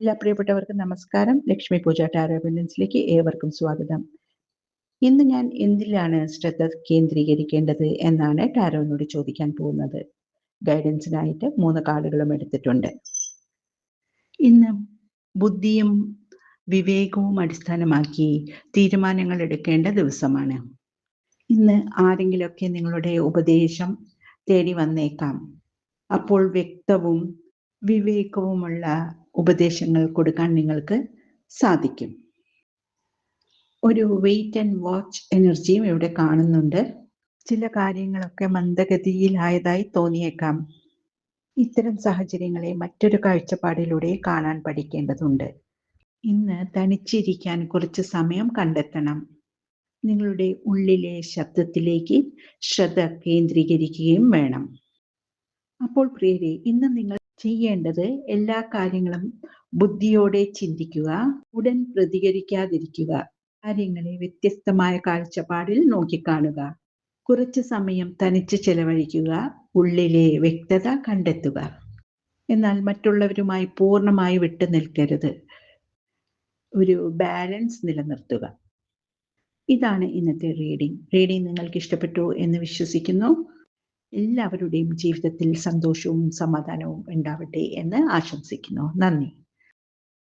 എല്ലാ പ്രിയപ്പെട്ടവർക്കും നമസ്കാരം. ലക്ഷ്മി പൂജ ടാരോബിൻസിലേക്ക് ഏവർക്കും സ്വാഗതം. ഇന്ന് ഞാൻ എന്തിലാണ് ശ്രദ്ധ കേന്ദ്രീകരിക്കേണ്ടത് എന്നാണ് ടാരോനോട് ചോദിക്കാൻ പോകുന്നത്. ഗൈഡൻസിനായിട്ട് മൂന്ന് കാർഡുകളും എടുത്തിട്ടുണ്ട്. ഇന്ന് ബുദ്ധിയും വിവേകവും അടിസ്ഥാനമാക്കി തീരുമാനങ്ങൾ എടുക്കേണ്ട ദിവസമാണ്. ഇന്ന് ആരെങ്കിലുമൊക്കെ നിങ്ങളുടെ ഉപദേശം തേടി വന്നേക്കാം. അപ്പോൾ വ്യക്തവും വിവേകവുമുള്ള ഉപദേശങ്ങൾ കൊടുക്കാൻ നിങ്ങൾക്ക് സാധിക്കും. ഒരു വെയിറ്റ് ആൻഡ് വാച്ച് എനർജിയും ഇവിടെ കാണുന്നുണ്ട്. ചില കാര്യങ്ങളൊക്കെ മന്ദഗതിയിലായതായി തോന്നിയേക്കാം. ഇത്തരം സാഹചര്യങ്ങളെ മറ്റൊരു കാഴ്ചപ്പാടിലൂടെ കാണാൻ പഠിക്കേണ്ടതുണ്ട്. ഇന്ന് തനിച്ചിരിക്കാൻ കുറച്ച് സമയം കണ്ടെത്തണം. നിങ്ങളുടെ ഉള്ളിലെ ശബ്ദത്തിലേക്ക് ശ്രദ്ധ കേന്ദ്രീകരിക്കുകയും വേണം. അപ്പോൾ പ്രിയരെ ഇന്ന് നിങ്ങൾ ചെയ്യേണ്ടത് എല്ലാ കാര്യങ്ങളും ബുദ്ധിയോടെ ചിന്തിക്കുക ഉടൻ പ്രതികരിക്കാതിരിക്കുക കാര്യങ്ങളെ വ്യത്യസ്തമായ കാഴ്ചപ്പാടിൽ നോക്കിക്കാണുക കുറച്ച് സമയം തനിച്ച് ചെലവഴിക്കുക ഉള്ളിലെ വ്യക്തത കണ്ടെത്തുക. എന്നാൽ മറ്റുള്ളവരുമായി പൂർണമായി വിട്ടു നിൽക്കരുത്. ഒരു ബാലൻസ് നിലനിർത്തുക. ഇതാണ് ഇന്നത്തെ റീഡിംഗ്. റീഡിംഗ് നിങ്ങൾക്ക് ഇഷ്ടപ്പെട്ടു എന്ന് വിശ്വസിക്കുന്നു. എല്ലാവരുടെയും ജീവിതത്തിൽ സന്തോഷവും സമാധാനവും ഉണ്ടാവട്ടെ എന്ന് ആശംസിക്കുന്നു. നന്ദി.